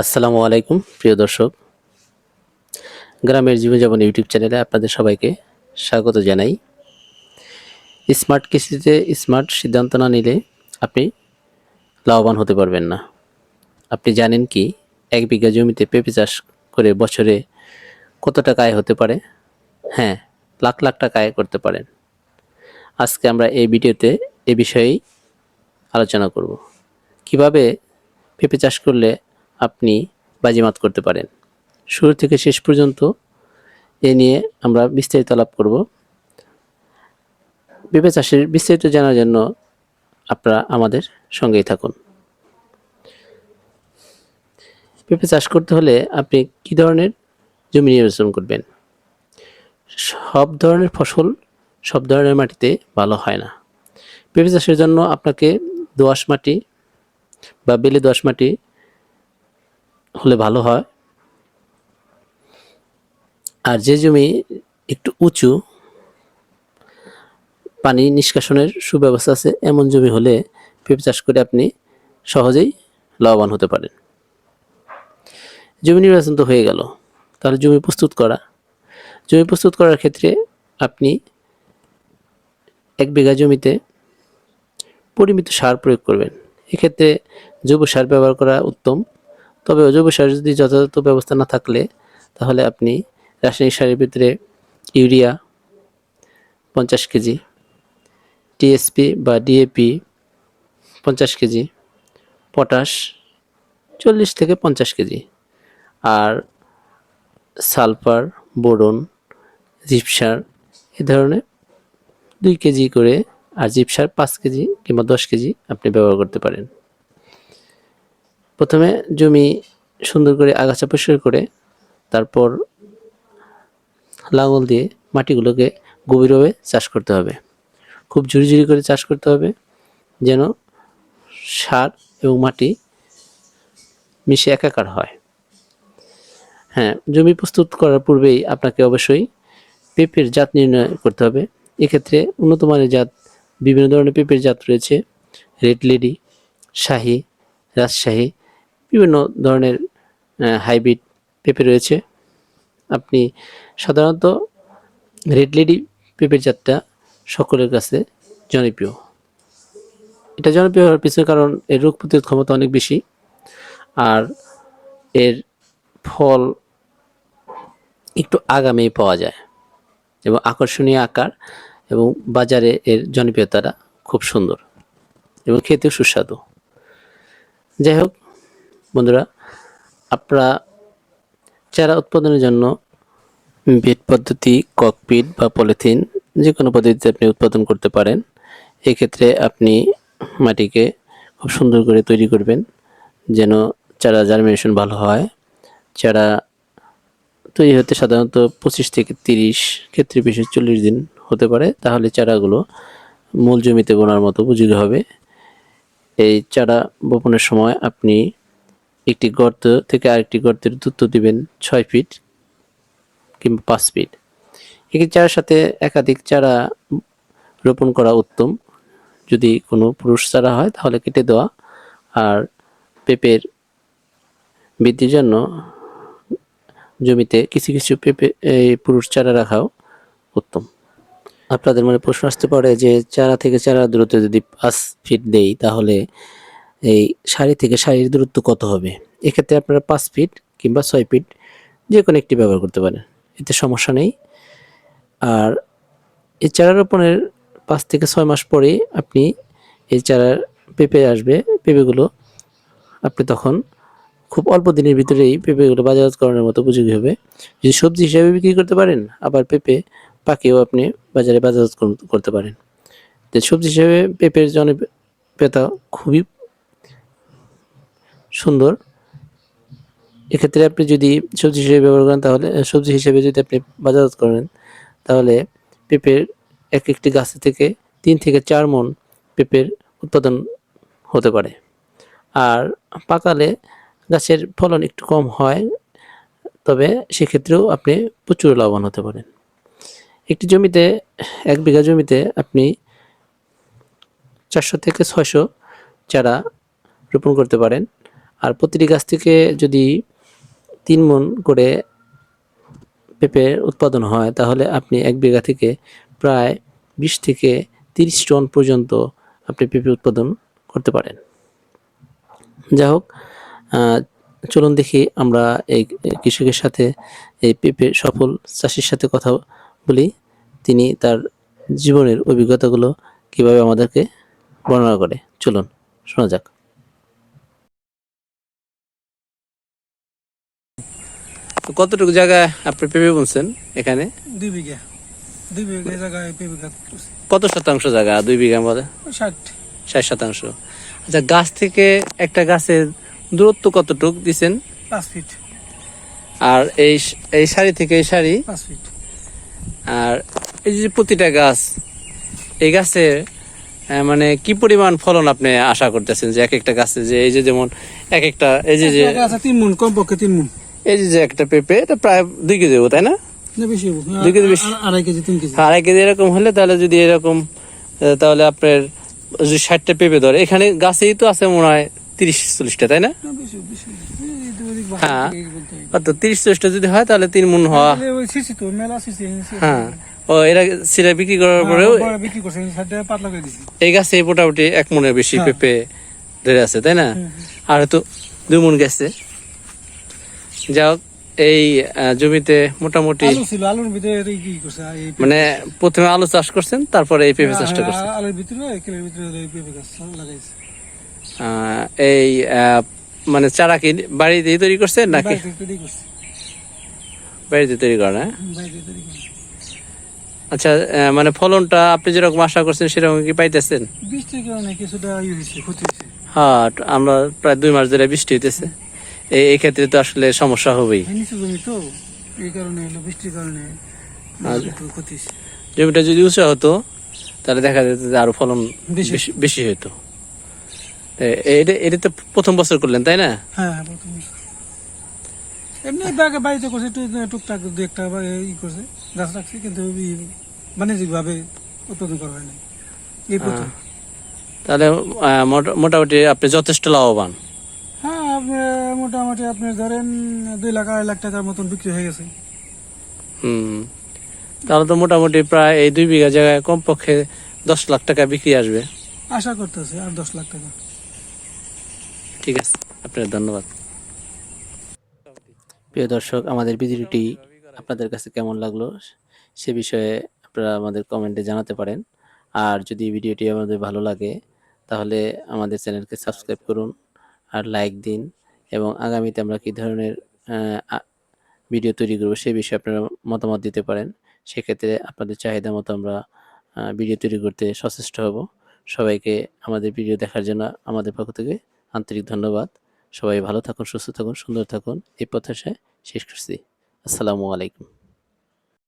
আসসালামু আলাইকুম, প্রিয় দর্শক। গ্রামের জীবনযাপন ইউটিউব চ্যানেলে আপনাদের সবাইকে স্বাগত জানাই। স্মার্ট কৃষিতে স্মার্ট সিদ্ধান্ত না নিলে আপনি লাভবান হতে পারবেন না। আপনি জানেন কি, এক বিঘা জমিতে পেঁপে চাষ করে বছরে কত টাকা আয় হতে পারে? হ্যাঁ লাখ লাখ টাকা আয় করতে পারেন। আজকে আমরা এই ভিডিওতে এ বিষয়েই আলোচনা করব। কীভাবে পেঁপে চাষ করলে আপনি বাজিমাত করতে পারেন। শুরু থেকে শেষ পর্যন্ত এ নিয়ে আমরা বিস্তারিত আলাপ করব। পেঁপে চাষের বিস্তারিত জানার জন্য আপনারা আমাদের সঙ্গেই থাকুন। পেঁপে চাষ করতে হলে আপনি কি ধরনের জমি নির্বাচন করবেন? সব ধরনের ফসল সব ধরনের মাটিতে ভালো হয় না। পেঁপে চাষের জন্য আপনাকে দোআঁশ মাটি বা বেলে দোআঁশ মাটি হলে ভালো হয়। আর যে জমি একটু উঁচু, পানি নিষ্কাশনের সুব্যবস্থা আছে, এমন জমি হলে পেঁপে চাষ করে আপনি সহজেই লাভবান হতে পারেন। জমি নির্বাচন তো হয়ে গেল, তাহলে জমি প্রস্তুত করা। জমি প্রস্তুত করার ক্ষেত্রে আপনি এক বিঘা জমিতে পরিমিত সার প্রয়োগ করবেন। এক্ষেত্রে জৈব সার ব্যবহার করা উত্তম। তবে জৈব সার যদি যথাযথ ব্যবস্থা না থাকলে, তাহলে আপনি রাসায়নিক সারের ভিতরে ইউরিয়া পঞ্চাশ কেজি টিএসপি বা ডিএপি পঞ্চাশ কেজি, পটাশ চল্লিশ থেকে পঞ্চাশ কেজি, আর সালফার, বোরন জিপসার এ ধরনের দুই কেজি করে, আর জিপসার পাঁচ কেজি কিংবা দশ কেজি আপনি ব্যবহার করতে পারেন। প্রথমে জমি সুন্দর করে আগাছা পরিষ্কার করে তারপর লাঙল দিয়ে মাটিগুলোকে গভীরভাবে চাষ করতে হবে। খুব ঝুড়ি ঝুড়ি করে চাষ করতে হবে যেন সার এবং মাটি মিশে একাকার হয়। হ্যাঁ জমি প্রস্তুত করার পূর্বেই আপনাকে অবশ্যই পেঁপের জাত নির্ণয় করতে হবে। এক্ষেত্রে উন্নত মানের জাত, বিভিন্ন ধরনের পেঁপের জাত রয়েছে। রেড লেডি, শাহি, রাজশাহী বিভিন্ন ধরনের হাইব্রিড পেঁপে রয়েছে। আপনি সাধারণত রেড লেডি পেঁপের জাতটা সকলের কাছে জনপ্রিয়। এটা জনপ্রিয় হওয়ার পিছনে কারণ এর রোগ প্রতিরোধ ক্ষমতা অনেক বেশি আর এর ফল একটু আগামেই পাওয়া যায়। এবং আকর্ষণীয় আকার এবং বাজারে এর জনপ্রিয়তাটা খুব সুন্দর এবং খেতেও সুস্বাদু। যাই হোক বন্ধুরা, আপনারা চারা উৎপাদনের জন্য বেড পদ্ধতি, ককপিট বা পলিথিন যে কোনো পদ্ধতিতে আপনি উৎপাদন করতে পারেন। এক্ষেত্রে আপনি মাটিকে খুব সুন্দর করে তৈরি করবেন যেন চারা জার্মিনেশন ভালো হয়। চারা তৈরি হতে সাধারণত পঁচিশ থেকে তিরিশ, ক্ষেত্রে বিশেষ চল্লিশ দিন হতে পারে। তাহলে চারাগুলো মূল জমিতে বোনার মতো উপযোগী হবে। এই চারা বপনের সময় আপনি একটি গর্ত থেকে আরেকটি গর্তের দূরত্ব দিবেন ছয় ফিট কিংবা পাঁচ ফিট। একটি চারার সাথে একাধিক চারা রোপণ করা উত্তম। যদি কোনো পুরুষ চারা হয়, তাহলে কেটে দেওয়া। আর পেঁপের বৃদ্ধির জন্য জমিতে কিছু কিছু পেঁপে পুরুষ চারা রাখাও উত্তম। আপনাদের মনে প্রশ্ন আসতে পারে যে, চারা থেকে চারা দূরত্ব যদি পাঁচ ফিট দেই, তাহলে এই সারি থেকে সারির দূরত্ব কত হবে? এক্ষেত্রে আপনারা পাঁচ ফিট কিংবা ছয় ফিট যে কোনো একটি ব্যবহার করতে পারেন, এতে সমস্যা নেই। আর এই চারা রোপণের পাঁচ থেকে ছয় মাস পরেই আপনি এই চারার পেঁপে আসবে, পেঁপেগুলো আপনি তখন খুব অল্প দিনের ভিতরেই পেঁপেগুলো বাজারজাতকরণের মতো উপযোগী হবে। যদি সবজি হিসাবে বিক্রি করতে পারেন, আবার পেঁপে পাকেও আপনি বাজারে বাজারজাত করতে পারেন। তো সবজি হিসাবে পেঁপের জনপ্রিয়তা খুবই সুন্দর। এক্ষেত্রে আপনি যদি সবজি হিসেবে ব্যবহার করেন তাহলে সবজি হিসেবে যদি আপনি বাজারজাত করেন, তাহলে পেঁপের এক একটি গাছ থেকে তিন থেকে চার মন পেঁপের উৎপাদন হতে পারে। আর পাকালে গাছের ফলন একটু কম হয়, তবে সেক্ষেত্রেও আপনি প্রচুর লাভবান হতে পারেন। একটি জমিতে, এক বিঘা জমিতে আপনি চারশো থেকে ছয়শো চারা রোপণ করতে পারেন। আর প্রতিটি গাছ থেকে যদি তিন মন করে পেঁপের উৎপাদন হয়, তাহলে আপনি এক বিঘা থেকে প্রায় বিশ থেকে তিরিশ টন পর্যন্ত আপনি পেঁপে উৎপাদন করতে পারেন। যাই হোক চলুন দেখি আমরা এই কৃষকের সাথে এই পেঁপে সফল চাষির সাথে কথা বলি। তিনি তার জীবনের অভিজ্ঞতাগুলো কীভাবে আমাদেরকে বর্ণনা করে। চলুন, শোনা যাক। কতটুকু জায়গা আপনি পেঁপে বলছেন এখানে? দুই বিঘা। দুই বিঘা জায়গায় পেঁপে গাছ কত শতাংশ জায়গা? দুই বিঘা মধ্যে ষাট। ষাট শতাংশ। আচ্ছা গাছ থেকে একটা গাছের দূরত্ব কতটুক দিছেন? পাঁচ ফিট। আর এই এই সারি থেকে এই সারি? পাঁচ ফিট। আর এই যে প্রতিটা গাছ এই গাছে মানে কি পরিমাণ ফলন আপনি আশা করতেছেন যে এক একটা গাছে? যে এই যে যেমন এক একটা এই যে যে তিন মন কমপক্ষে তিন মন। এই যে একটা পেঁপে এটা প্রায় দুই কেজি হব তাই না? না দুই কেজি বেশি? আড়াই কেজি তিন কেজি। আড়াই কেজি এরকম হলে তাহলে যদি এরকম তাহলে আপনার যদি ষাটটা পেঁপে ধরে এখানে গাছেই তো আছে মনে হয় তিরিশ চল্লিশটা তাই না? হ্যাঁ। হয়। অত তিরিশ চল্লিশটা যদি হয় তাহলে তিন মন হওয়া তো হ্যাঁ। ও এরা সিরা বিক্রি করার পরেও করে দিছি। এই গাছে মোটামুটি এক মনের বেশি হ্যাঁ। পেঁপে ধরে আছে তাই না? আর তো দুই মন গেছে। যাও এই জমিতে মোটামুটি আলু ছিল আলুর ভিতরে কি করছে মানে প্রথমে আলু চাষ করছেন তারপরে এই পেঁপে চাষটা করছেন। হ্যাঁ, আলুর ভিতরে কেলের ভিতরে এই পেঁপে গাছ লাগাইছে। আহ, এই আহ, মানে চারা কি তৈরি করছেন নাকি? বাড়িতে তৈরি হ্যাঁ? আচ্ছা মানে ফলনটা আপনি যেরকম আশা করছেন সেরকম কি পাইতেছেন? বৃষ্টির কারণে কিছুটা হ্যাঁ আমরা প্রায় দুই মাস ধরে বৃষ্টি হইতেছে। এই এই ক্ষেত্রে তো আসলে সমস্যা হবেই। তো এই কারণে বৃষ্টির কারণে জমিটা যদি উঁচু হতো তাহলে দেখা যেত যে আরও ফলন বেশি। হতো এটা এটা তো প্রথম বছর করলেন তাই না? হ্যাঁ হ্যাঁ প্রথম এমনি বাগে বাড়িতে করছে টুকটাক দু একটা ই করছে গাছ রাখছে কিন্তু বাণিজ্যিক উৎপাদন করা এই প্রথম। তাহলে মোটা- মোটামুটি আপনি যথেষ্ট লাভবান। মোটামুটি আপনি ধরেন দুই লাখ আড়াই লাখ টাকার মতন বিক্রি হয়ে গেছে। হুম। তাহলে তো মোটামুটি প্রায় এই দুই বিঘা জায়গায় কমপক্ষে দশ লাখ টাকা বিক্রি আসবে। আশা করতেছে আর দশ লাখ টাকা। ঠিক আছে আপনার ধন্যবাদ। প্রিয় দর্শক আমাদের ভিডিওটি আপনাদের কাছে কেমন লাগল সে বিষয়ে আপনারা আমাদের কমেন্টে জানাতে পারেন। আর যদি ভিডিওটি আমাদের ভালো লাগে তাহলে আমাদের চ্যানেলকে সাবস্ক্রাইব করুন। আর লাইক দিন এবং আগামীতে আমরা কী ধরনের ভিডিও তৈরি করব সেই বিষয়ে আপনারা মতামত দিতে পারেন। সেক্ষেত্রে আপনাদের চাহিদা মতো আমরা ভিডিও তৈরি করতে সচেষ্ট হব। সবাইকে আমাদের ভিডিও দেখার জন্য আমাদের পক্ষ থেকে আন্তরিক ধন্যবাদ। সবাই ভালো থাকুন, সুস্থ থাকুন, সুন্দর থাকুন। এই প্রত্যাশায় শেষ করছি। আসসালামু আলাইকুম।